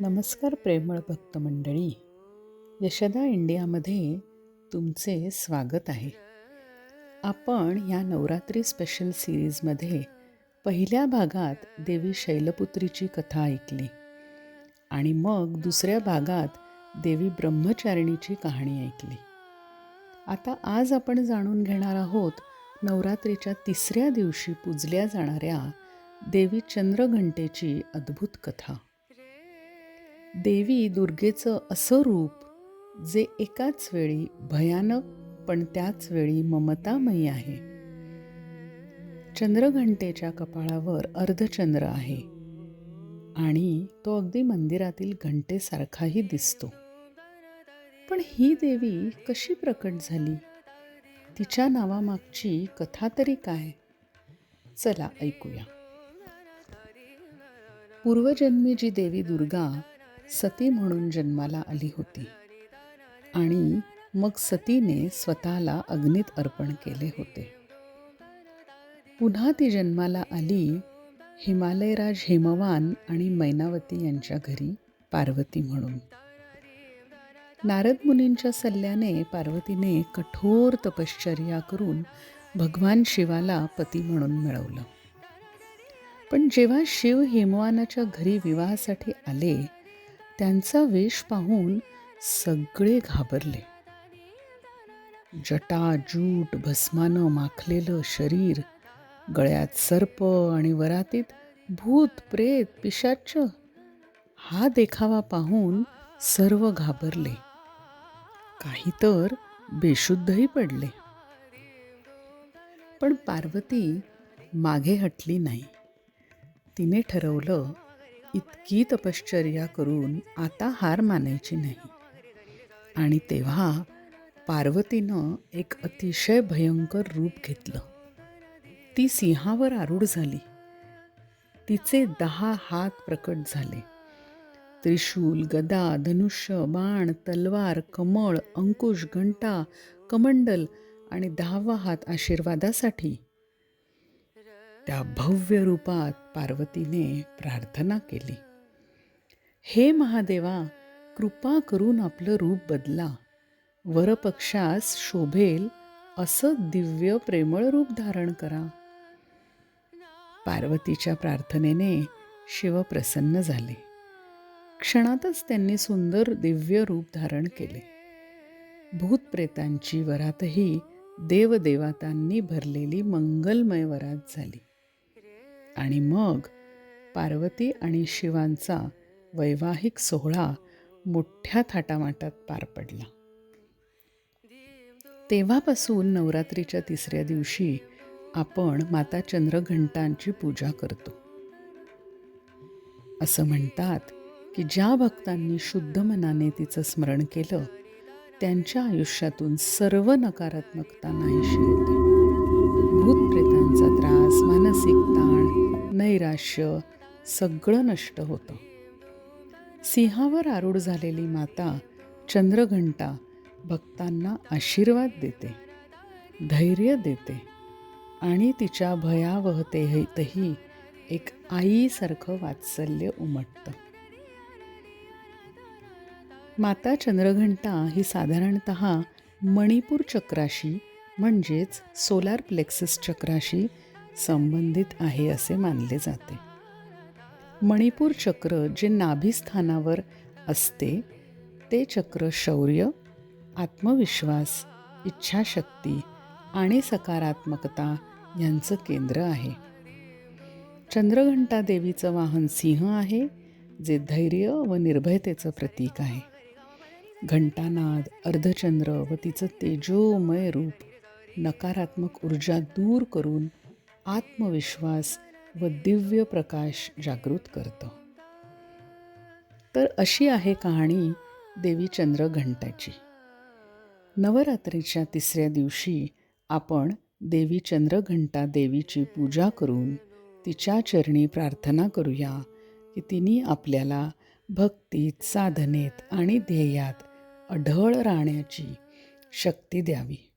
नमस्कार प्रेमळ भक्त मंडळी. यशदा इंडियामध्ये तुमचे स्वागत आहे. आपण या नवरात्री स्पेशल सिरीजमध्ये पहिल्या भागात देवी शैलपुत्रीची कथा ऐकली आणि मग दुसऱ्या भागात देवी ब्रह्मचारिणीची कहाणी ऐकली. आता आज आपण जाणून घेणार आहोत नवरात्रीच्या तिसऱ्या दिवशी पूजल्या जाणाऱ्या देवी चंद्रघंटेची अद्भुत कथा. देवी दुर्गेचं असं रूप जे एकाच वेळी भयानक पण त्याच वेळी ममतामयी आहे. चंद्रघंटेच्या कपाळावर अर्धचंद्र आहे आणि तो अगदी मंदिरातील घंटेसारखाही दिसतो. पण ही देवी कशी प्रकट झाली? तिच्या नावामागची कथा तरी काय? चला ऐकूया. पूर्वजन्मी जी देवी दुर्गा सती म्हणून जन्माला आली होती. आणि मग सतीने स्वतःला अग्नीत अर्पण केले होते. पुन्हा ती जन्माला आली हिमालयराज हेमवान आणि मैनावती यांच्या घरी पार्वती म्हणून. नारद मुनींच्या सल्ल्याने पार्वतीने कठोर तपश्चर्या करून भगवान शिवाला पती म्हणून मिळवलं. पण जेव्हा शिव हेमवानाच्या घरी विवाहासाठी आले त्यांचा वेश पाहून सगळे घाबरले. जटा जूट भस्मानं माखलेलं शरीर गळ्यात सर्प आणि वरातीत भूत प्रेत पिशाच हा देखावा पाहून सर्व घाबरले. काही तर बेशुद्धही पडले. पण पार्वती मागे हटली नाही. तिने ठरवलं इतकी तपश्चर्या करून आता हार मानायची नाही. आणि तेव्हा पार्वतीनं एक अतिशय भयंकर रूप घेतलं. ती सिंहावर आरूढ झाली. तिचे दहा हात प्रकट झाले. त्रिशूल गदा धनुष्य बाण तलवार कमळ अंकुश घंटा कमंडल आणि दहावा हात आशीर्वादासाठी त्या भव्य रूपात पार्वतीने प्रार्थना केली. हे महादेवा कृपा करून आपलं रूप बदला. वरपक्षास शोभेल असं दिव्य प्रेमळ रूप धारण करा. पार्वतीच्या प्रार्थनेने शिव प्रसन्न झाले. क्षणातच त्यांनी सुंदर दिव्य रूप धारण केले. भूतप्रेतांची वरातही देवदेवतांनी भरलेली मंगलमय वरात झाली. आणि मग पार्वती आणि शिवांचा वैवाहिक सोहळा मोठ्या थाटामाटात पार पडला. तेव्हापासून नवरात्रीच्या तिसऱ्या दिवशी आपण माता चंद्रघंटांची पूजा करतो. असं म्हणतात की ज्या भक्तांनी शुद्ध मनाने तिचं स्मरण केलं त्यांच्या आयुष्यातून सर्व नकारात्मकता नाहीशी होते. भूतप्रेतांचा त्रास मानसिक ताण नैराश्य सगळं नष्ट होतं. सिंहावर आरूढ झालेली माता चंद्रघंटा भक्तांना आशीर्वाद देते धैर्य देते आणि तिच्या भयावहतेतही एक आईसारखं वात्सल्य उमटतं. माता चंद्रघंटा ही साधारणत मणिपूर चक्राशी म्हणजेच सोलार प्लेक्सिस चक्राशी संबंधित आहे असे मानले जाते. मणिपूर चक्र जे नाभिस्थानावर असते ते चक्र शौर्य आत्मविश्वास इच्छाशक्ती आणि सकारात्मकता यांचं केंद्र आहे. चंद्रघंटा देवीचं वाहन सिंह आहे जे धैर्य व निर्भयतेचं प्रतीक आहे. घंटानाद अर्धचंद्र व तिचं तेजोमय रूप नकारात्मक ऊर्जा दूर करून आत्मविश्वास व दिव्य प्रकाश जागृत करतं. तर अशी आहे कहाणी देवी चंद्र घंटाची. नवरात्रीच्या तिसऱ्या दिवशी आपण देवी चंद्रघंटा देवीची पूजा करून तिच्या चरणी प्रार्थना करूया की तिने आपल्याला भक्तीत साधनेत आणि ध्येयात अढळ राहण्याची शक्ती द्यावी.